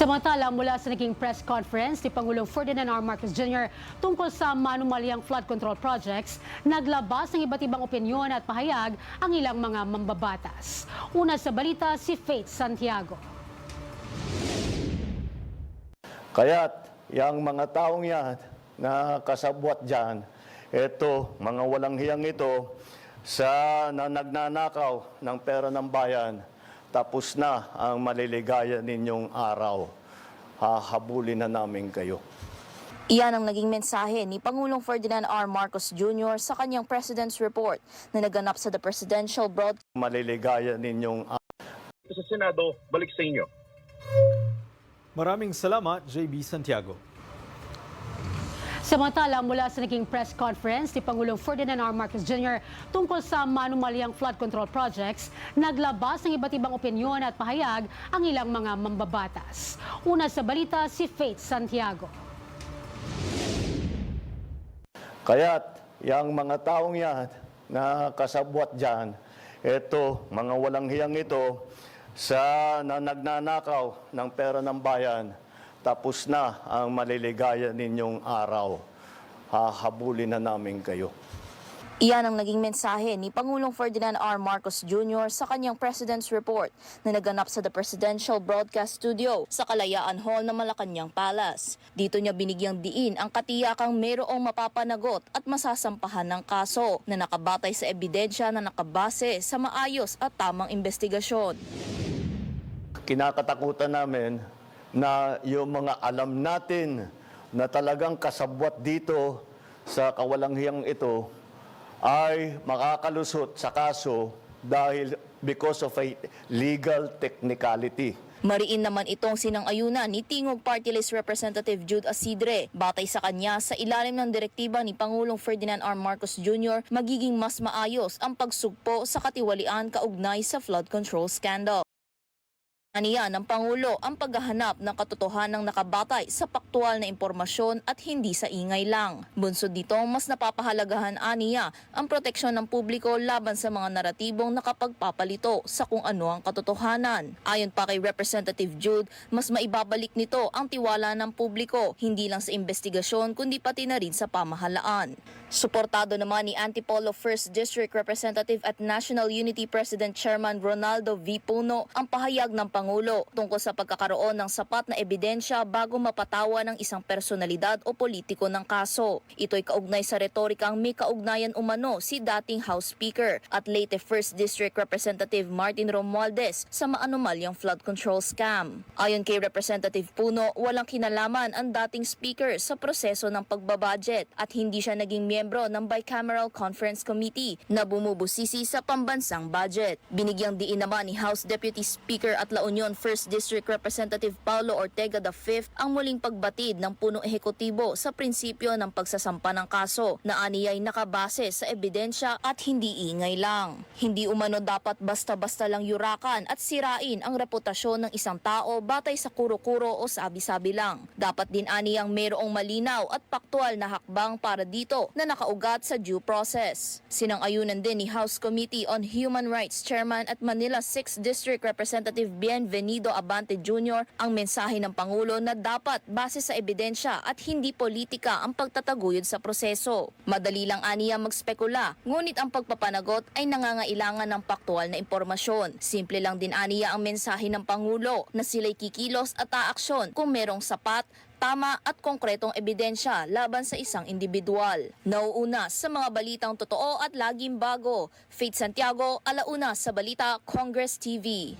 Samantala, mula sa naging press conference ni Pangulong Ferdinand R. Marcos Jr. tungkol sa manumalyang flood control projects, naglabas ng iba't ibang opinyon at pahayag ang ilang mga mambabatas. Una sa balita, si Faith Santiago. Kaya't yung mga taong yan na kasabwat dyan, eto, mga walang hiyang ito, sa na nagnanakaw ng pera ng bayan, tapos na ang maliligaya ninyong araw. Hahabulin na namin kayo. Iyan ang naging mensahe ni Pangulong Ferdinand R. Marcos Jr. sa kanyang President's Report na naganap sa The Presidential Broadcast Maliligaya ninyong sa Senado, balik sa inyo. Maraming salamat, JB Santiago. Samantala, mula sa naging press conference ni Pangulong Ferdinand R. Marcos Jr. tungkol sa manumalyang flood control projects, naglabas ng iba't ibang opinyon at pahayag ang ilang mga mambabatas. Una sa balita, si Faith Santiago. Kaya't yung mga taong yan na kasabwat dyan, eto, mga walang hiyang ito, sa na nagnanakaw ng pera ng bayan, tapos na ang maliligaya ninyong araw. Hahabulin na namin kayo. Iyan ang naging mensahe ni Pangulong Ferdinand R. Marcos Jr. sa kanyang President's Report na naganap sa The Presidential Broadcast Studio sa Kalayaan Hall ng Malacanang Palace. Dito niya binigyang diin ang katiyakang mayroong mapapanagot at masasampahan ng kaso na nakabatay sa ebidensya na nakabase sa maayos at tamang investigasyon. Kinakatakutan namin na yung mga alam natin na talagang kasabwat dito sa kawalanghiyang ito ay makakalusot sa kaso dahil because of a legal technicality. Mariin naman itong sinang-ayunan ni Tingog Party List Representative Jude Asidre. Batay sa kanya, sa ilalim ng direktiba ni Pangulong Ferdinand R. Marcos Jr., magiging mas maayos ang pagsugpo sa katiwalian kaugnay sa flood control scandal. Aniya ng Pangulo ang paghahanap ng katotohanang nakabatay sa paktual na impormasyon at hindi sa ingay lang. Bunsod dito, mas napapahalagahan aniya ang proteksyon ng publiko laban sa mga naratibong nakapagpapalito sa kung ano ang katotohanan. Ayon pa kay Representative Jude, mas maibabalik nito ang tiwala ng publiko hindi lang sa investigasyon kundi pati na rin sa pamahalaan. Suportado naman ni Antipolo 1st District Representative at National Unity President Chairman Ronaldo V. Puno ang pahayag ng Pangulo tungkol sa pagkakaroon ng sapat na ebidensya bago mapatawa ng isang personalidad o politiko ng kaso. Ito'y kaugnay sa retorikang may kaugnayan umano si dating House Speaker at late 1st District Representative Martin Romualdez sa maanumalyang flood control scam. Ayon kay Representative Puno, walang kinalaman ang dating speaker sa proseso ng pagbabudget at hindi siya naging miyembro ng Bicameral Conference Committee na bumubusisi sa pambansang budget. Binigyang diin naman ni House Deputy Speaker at La Union 1st District Representative Paulo Ortega V ang muling pagbatid ng punong ehekutibo sa prinsipyo ng pagsasampa ng kaso na aniyay nakabase sa ebidensya at hindi ingay lang. Hindi umano dapat basta-basta lang yurakan at sirain ang reputasyon ng isang tao batay sa kuro-kuro o sabi-sabi lang. Dapat din aniyang mayroong malinaw at paktual na hakbang para dito na nakaugat sa due process. Sinang-ayunan din ni House Committee on Human Rights Chairman at Manila 6th District Representative Bienvenido Abante Jr. ang mensahe ng Pangulo na dapat base sa ebidensya at hindi politika ang pagtataguyod sa proseso. Madali lang aniya magspekula, ngunit ang pagpapanagot ay nangangailangan ng paktual na impormasyon. Simple lang din aniya ang mensahe ng Pangulo na sila'y kikilos at aaksyon kung merong sapat, tama at konkretong ebidensya laban sa isang individual. Nauuna sa mga balitang totoo at laging bago. Faith Santiago, alauna sa Balita, Congress TV.